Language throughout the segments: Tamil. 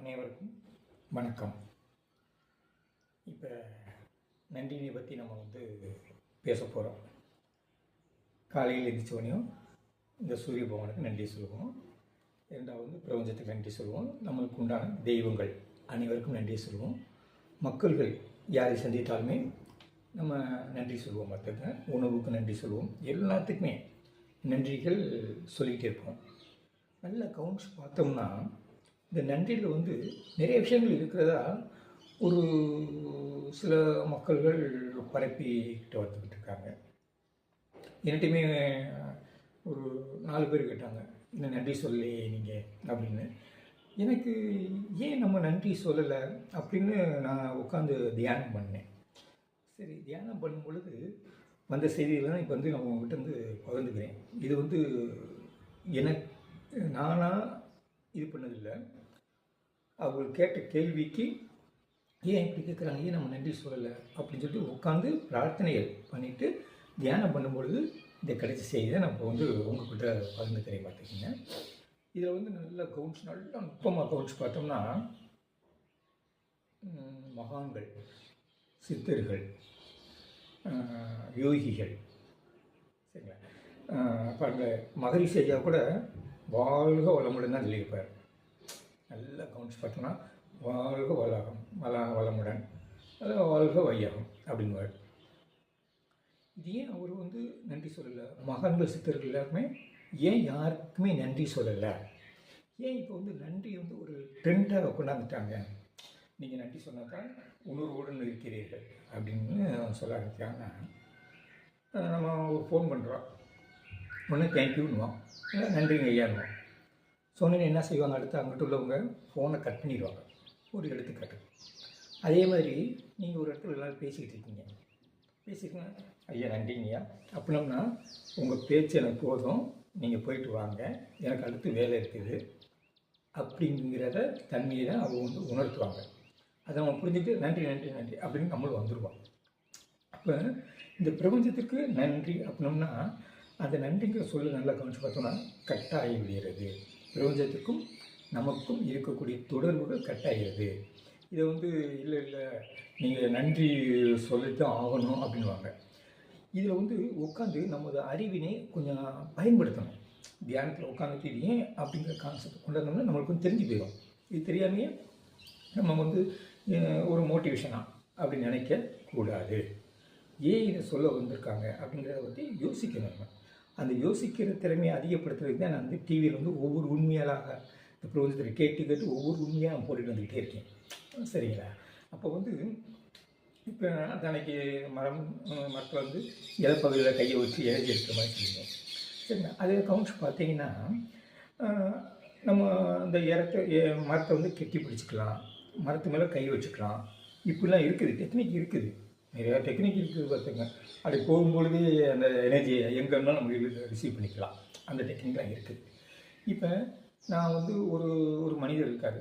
அனைவருக்கும் வணக்கம். இப்போ நன்றினை பற்றி நம்ம வந்து பேச போகிறோம் காலையில் எழுந்திரிச்சோடனையும் இந்த சூரிய பகவானுக்கு நன்றி சொல்லுவோம். இரண்டாவது பிரபஞ்சத்துக்கு நன்றி சொல்லுவோம். நம்மளுக்கு உண்டான தெய்வங்கள் அனைவருக்கும் நன்றி சொல்லுவோம். மக்கள்கள் யாரை சந்தித்தாலுமே நம்ம நன்றி சொல்லுவோம் மற்றவங்க உணவுக்கு நன்றி சொல்லுவோம். எல்லாத்துக்குமே நன்றிகள் சொல்லிக்கிட்டே இருப்போம். நல்ல கவுண்ட்ஸ் பார்த்தோம்னா இந்த நன்றியில் வந்து நிறைய விஷயங்கள் இருக்கிறதா ஒரு சில மக்கள்கள் பரப்பிக்கிட்டு வந்துக்கிட்டு இருக்காங்க. என்கிட்டயுமே ஒரு நாலு பேர் கேட்டாங்க இந்த நன்றி சொல்லி நீங்கள் அப்படின்னு. எனக்கு ஏன் நம்ம நன்றி சொல்லலை அப்படின்னு நான் உட்காந்து தியானம் பண்ணேன். சரி தியானம் பண்ணும் பொழுது வந்த செய்திகளை தான் இப்போ வந்து நான் உங்ககிட்ட வந்து பகிர்ந்துக்கிறேன். இது வந்து எனக்கு நானாக இது பண்ணதில்லை. அவங்க கேட்ட கேள்விக்கு ஏன் இப்படி கேட்குறாங்க ஏன் நம்ம நன்றி சொல்லலை? அப்படின்னு சொல்லிட்டு உட்காந்து பிரார்த்தனைகள் பண்ணிவிட்டு தியானம் பண்ணும்பொழுது இந்த கிடைச்ச செய்தியை நம்ம வந்து உங்ககிட்ட பகிர்ந்துக்கிறேன் பார்த்துக்கிங்க இதில் வந்து நல்ல கவுன்ஸ் நல்ல நுட்பமாக கவுன்ஸ் பார்த்தோம்னா மகான்கள் சித்தர்கள் யோகிகள் சரிங்களா? இப்போ அந்த மகரிஷி ஐயா கூட வாழ்க வளமுடன் தான் சொல்லியிருப்பார் நல்ல கவுன்ஸ் பார்த்தோம்னா வாழ்க வளகம் வள வளமுடன் அதில் வாழ்க வையகம் அப்படிங்குவார் இது ஏன் அவர் வந்து நன்றி சொல்லலை? மகான்கள் சித்தர்கள் எல்லாருமே ஏன் யாருக்குமே நன்றி சொல்லலை? ஏன் இப்போ வந்து நன்றி வந்து ஒரு ட்ரெண்டாக கொண்டாந்துட்டாங்க? நீங்கள் நன்றி சொன்னாக்கா உணர்வுடன் இருக்கிறீர்கள் அப்படின்னு சொல்ல ஆரம்பிச்சாங்கன்னா நம்ம ஒரு ஃபோன் பண்ணுறோம் ஒன்று தேங்க்யூன்னுவோம் இல்லை நன்றிங்க ஐயான்னுவோம் சொன்னீங்க என்ன செய்வாங்க? அடுத்து அங்கிட்ட உள்ளவங்க ஃபோனை கட் பண்ணிடுவாங்க. ஒரு எடுத்துக்காட்டு. அதே மாதிரி நீங்கள் ஒரு இடத்துல எல்லோரும் பேசிக்கிட்டு இருக்கீங்க. பேசிக்கங்க. ஐயா நன்றிங்கய்யா அப்படின்னம்னா உங்கள் பேச்சு எனக்கு போதும். நீங்கள் போயிட்டு வாங்க. எனக்கு அடுத்து வேலை இருக்குது. அப்படிங்கிறத தன்மையை தான் அவங்க வந்து உணர்த்துவாங்க. அதை அவன் புரிஞ்சுட்டு நன்றி நன்றி நன்றி அப்படின்னு நம்மளும் வந்துடுவோம் அப்போ இந்த பிரபஞ்சத்துக்கு நன்றி அப்படின்னம்னா அந்த நன்றிங்கிற சொல்ல நல்லா கவனிச்சு பார்த்தோம்னா கட்டாகி விடுகிறது பிரபஞ்சத்துக்கும் நமக்கும் இருக்கக்கூடிய தொடர்புகள் கட்டாகிறது. இதை வந்து இல்லை இல்லை நீங்கள் நன்றி சொல்லித்தான் ஆகணும் அப்படின்வாங்க இதில் வந்து உட்காந்து நமது அறிவினை கொஞ்சம் பயன்படுத்தணும். தியானத்தில் உட்காந்துட்டு ஏன் அப்படிங்கிற கான்செப்ட் கொண்டாந்தோம்னா நம்மளுக்கு வந்து தெரிஞ்சு போயிடும். இது தெரியாமையே நம்ம வந்து ஒரு மோட்டிவேஷனாக அப்படி நினைக்க கூடாது ஏன் இதை சொல்ல வந்திருக்காங்க அப்படிங்கிறத பற்றி யோசிக்கணும் நம்ம. அந்த யோசிக்கிற திறமையை அதிகப்படுத்துறதுக்கு தான் நான் வந்து டிவியில் வந்து ஒவ்வொரு உண்மையாளாக இந்த பிரபஞ்சத்தில் கேட்டு கேட்டு ஒவ்வொரு உண்மையாக நான் போட்டுட்டு வந்துக்கிட்டே இருக்கேன். சரிங்களா? அப்போ வந்து இப்போ அன்னைக்கு மரம் மரத்தில் வந்து இலப்பகுதியில் கையை வச்சு இறஞ்சி இருக்கிற மாதிரி சொல்லுங்க சரிங்களா? அதே கவுண்ட்ஸ் பார்த்தீங்கன்னா நம்ம அந்த இறக்க மரத்தை வந்து கெட்டி பிடிச்சிக்கலாம். மரத்து மேலே கை வச்சுக்கலாம். இப்படிலாம் இருக்குது. டெக்னிக் இருக்குது. நிறையா டெக்னிக் இருக்குது பார்த்துங்க. அப்படி போகும்பொழுதே அந்த எனர்ஜியை எங்கே இருந்தாலும் நம்ம ரிசீவ் பண்ணிக்கலாம். அந்த டெக்னிக்லாம் இருக்குது இப்போ நான் வந்து ஒரு ஒரு மனிதர் இருக்கார்.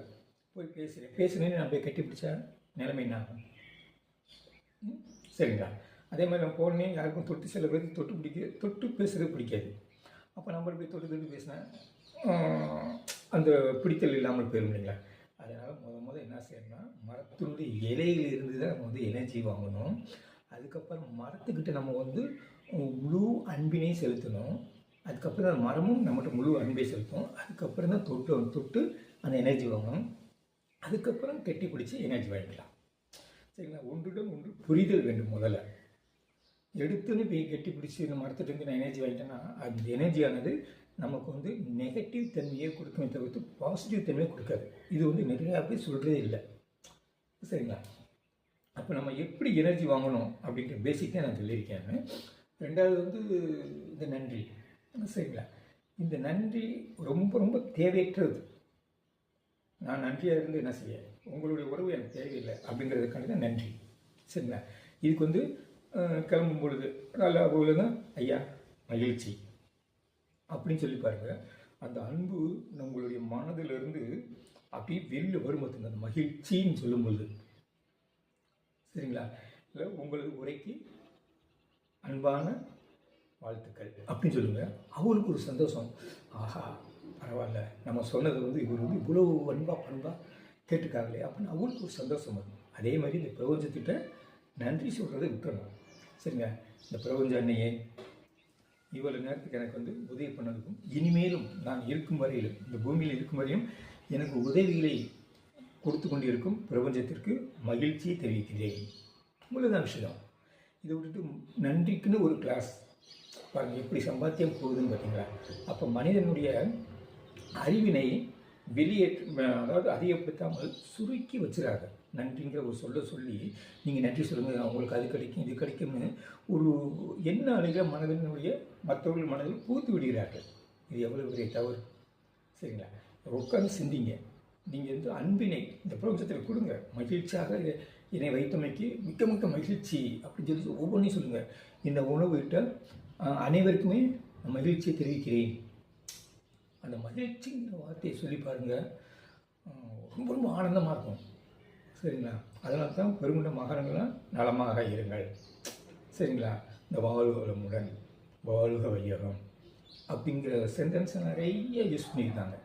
போய் பேசுகிறேன் பேசுனேன்னு நான் போய் கட்டி பிடிச்சா நிலைமை என்ன ஆகும்? சரிங்களா? அதே மாதிரி நான் போனே யாருக்கும் தொட்டு சில பேருக்கு தொட்டு பிடிக்க தொட்டு பேசுறது பிடிக்காது. அப்போ நம்ம போய் தொட்டு தொட்டு பேசினேன் அந்த பிடித்தல் இல்லாமல் போயிடும் இல்லைங்களா? அதனால் முத முத என்ன செய்யணும்னா மரத்தினுடைய இலையிலிருந்து தான் நம்ம வந்து எனர்ஜி வாங்கணும். அதுக்கப்புறம் மரத்துக்கிட்ட நம்ம வந்து முழு அன்பினை செலுத்தணும். அதுக்கப்புறம் அந்த மரமும் நம்மகிட்ட முழு அன்பை செலுத்தும். அதுக்கப்புறம் தான் தொட்டு தொட்டு அந்த எனர்ஜி வாங்கணும். அதுக்கப்புறம் கெட்டி பிடிச்சி எனர்ஜி வாங்கிக்கலாம். சரிங்களா? ஒன்றுடன் ஒன்று புரிதல் வேண்டும் முதல்ல. எடுத்துன்னு போய் கெட்டி பிடிச்சி இந்த மரத்துட்டு நான் எனர்ஜி வாங்கிட்டேன்னா அந்த எனர்ஜியானது நமக்கு வந்து நெகட்டிவ் தன்மையை கொடுக்குமே தவிர்த்து பாசிட்டிவ் தன்மையை கொடுக்காது. இது வந்து நிறையா பேர் சொல்கிறதே இல்லை. சரிங்களா? அப்போ நம்ம எப்படி எனர்ஜி வாங்கணும் அப்படின்ற பேசிக்காக நான் சொல்லியிருக்கேன். ரெண்டாவது வந்து இந்த நன்றி. சரிங்களா? இந்த நன்றி ரொம்ப ரொம்ப தேவையற்றது. நான் நன்றியாக இருந்து என்ன செய்ய? உங்களுடைய உறவு எனக்கு தேவையில்லை அப்படிங்கிறதுக்காண்டி தான் நன்றி. சரிங்களா? இதுக்கு வந்து கிளம்பும் பொழுது நல்ல பொழுது ஐயா மகிழ்ச்சி. அப்படின்னு சொல்லி பாருங்க. அந்த அன்பு நம்மளுடைய மனதிலிருந்து அப்படியே வெளியில் வரும் பார்த்துங்க அந்த மகிழ்ச்சின்னு சொல்லும் பொழுது சரிங்களா? இல்லை உங்களது உரைக்கு அன்பான வாழ்த்துக்கள் அப்படின்னு சொல்லுங்கள் அவளுக்கு ஒரு சந்தோஷம். ஆஹா பரவாயில்ல. நம்ம சொன்னது வந்து இவர் வந்து இவ்வளோ அன்பாக பண்பாக கேட்டுக்காங்களே அப்படின்னு அவளுக்கு ஒரு சந்தோஷம் வரும். அதே மாதிரி இந்த பிரபஞ்சத்திட்ட நன்றி சொல்கிறத விட்டுறணும். சரிங்க இந்த பிரபஞ்ச அன்னையே இவ்வளவு நேரத்துக்கு எனக்கு வந்து உதவி பண்ணதுக்கும் இனிமேலும் நான் இருக்கும் வரையிலும் இந்த பூமியில் இருக்கும் வரையும் எனக்கு உதவிகளை கொடுத்து கொண்டிருக்கும் பிரபஞ்சத்திற்கு மகிழ்ச்சியை தெரிவிக்கிறேன். இவ்வளோதான் விஷயம். இதை விட்டுட்டு நன்றிக்குன்னு ஒரு கிளாஸ் பாருங்கள் எப்படி சம்பாத்தியம் போகுதுன்னு பார்த்தீங்களா? அப்போ மனிதனுடைய அறிவினை வெளியேற்ற அதாவது அதிகப்படுத்தாமல் சுருக்கி வச்சுறாங்க. நன்றிங்கிற ஒரு சொல்ல சொல்லி நீங்கள் நன்றி சொல்லுங்கள் அவங்களுக்கு அது கிடைக்கும் இது கிடைக்கும்னு ஒரு என்ன அழுகிற மனதினுடைய மற்றவர்கள் மனதில் பூத்து விடுகிறார்கள். இது எவ்வளோ பெரிய தவறு? சரிங்களா? உட்காந்து சிந்திங்க. நீங்கள் வந்து அன்பினை இந்த பிரபஞ்சத்தில் கொடுங்க. மகிழ்ச்சியாக இதை என்னை வைத்தமைக்கு மிக்க மிக்க மகிழ்ச்சி அப்படின்னு சொல்லி ஒவ்வொன்றையும் சொல்லுங்கள் இந்த உணவுகிட்ட அனைவருக்குமே மகிழ்ச்சியை தெரிவிக்கிறேன். அந்த மகிழ்ச்சிங்கிற வார்த்தையை சொல்லி பாருங்கள் ரொம்ப ரொம்ப ஆனந்தமாக இருக்கும். சரிங்களா? அதனால தான் பெருங்குண்ட மகரங்களாம் நலமாக இருங்கள். சரிங்களா? இந்த வாழ்க வளமுடன் வாழ்க வையகம் அப்படிங்கிற சென்டென்ஸை நிறைய யூஸ் பண்ணியிருக்காங்க.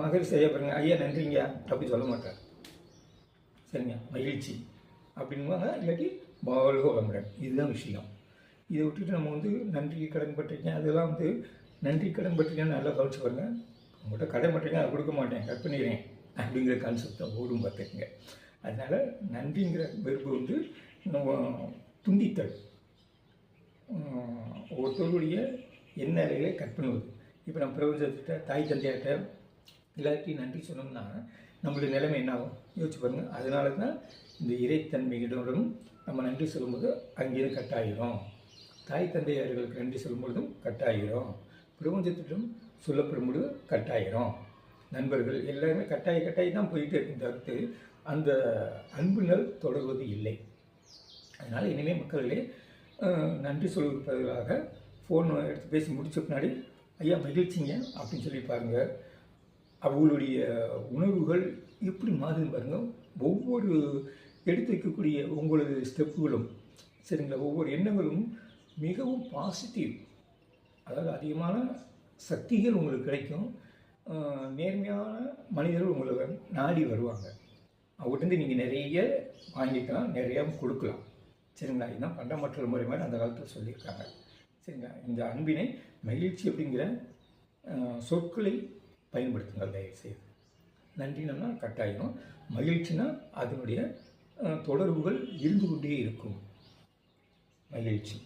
மகிழ்ச்சி செய்ய பாருங்க. ஐயா நன்றிங்க. அப்படி சொல்ல மாட்டார். சரிங்க? மகிழ்ச்சி அப்படின்வாங்க இல்லாட்டி வாழ்க வளமுடன். இதுதான் விஷயம். இதை விட்டுட்டு நம்ம வந்து நன்றி கடன் பட்டிருக்கேன். அதெல்லாம் வந்து நன்றி கடன் பட்டிருக்கேன் நல்லா கவனிச்சு பாருங்க. உங்கள்கிட்ட கடன் பட்டிருக்கேன் அதை கொடுக்க மாட்டேன். கட் பண்ணிடுறேன் அப்படிங்கிற கான்செப்டை ஓடும் பார்த்துக்குங்க. அதனால் நன்றிங்கிற வெறுப்பு வந்து நம்ம துண்டித்தல். ஒருத்தருடைய எண்ணறைகளை கட் பண்ணுவது. இப்போ நம்ம பிரபஞ்சத்திட்ட தாய் தந்தையார்கிட்ட இல்லாட்டி நன்றி சொன்னோம்னா நம்மளுடைய நிலைமை என்ன ஆகும் யோசிச்சு பாருங்கள் அதனால தான் இந்த இறைத்தன்மையுடன் நம்ம நன்றி சொல்லும்போது அங்கேயும் கட்டாயிரும் தாய் தந்தையார்களுக்கு நன்றி சொல்லும்பொழுதும் கட்டாயிரும் பிரபஞ்சத்திடம் சொல்லப்படும் பொழுது கட்டாயிரும். நண்பர்கள் எல்லாருமே கட்டாய கட்டாயி தான் போயிட்டே இருக்கும் தவிர்த்து அந்த அன்புகள் தொடர்வது இல்லை. அதனால் இனிமேல் மக்களே நன்றி சொல்வதற்காக ஃபோன் எடுத்து பேசி முடித்த பின்னாடி ஐயா மகிழ்ச்சிங்க அப்படின்னு சொல்லி பாருங்கள் அவங்களுடைய உணர்வுகள் எப்படி மாறுதுன்னு பாருங்கள் ஒவ்வொரு எடுத்து வைக்கக்கூடிய உங்களது ஸ்டெப்புகளும் சரிங்களா? ஒவ்வொரு எண்ணங்களும் மிகவும் பாசிட்டிவ் அதாவது அதிகமான சக்திகள் உங்களுக்கு கிடைக்கும். நேர்மையான மனிதர்கள் உங்களை நாடி வருவாங்க. அவங்ககிட்ட நீங்கள் நிறைய வாங்கிக்கலாம் நிறைய கொடுக்கலாம். சரிங்களா? இதுதான் பண்டமற்றல் முறை மாதிரி அந்த காலத்தில் சொல்லியிருக்காங்க. சரிங்களா? இந்த அன்பினை மகிழ்ச்சி அப்படிங்கிற சொற்களை பயன்படுத்துங்கள் தயவுசெய்து. நன்றினா கட்டாயம். மகிழ்ச்சினா அதனுடைய தொடர்புகள் இருந்து கொண்டே இருக்கும். மகிழ்ச்சி.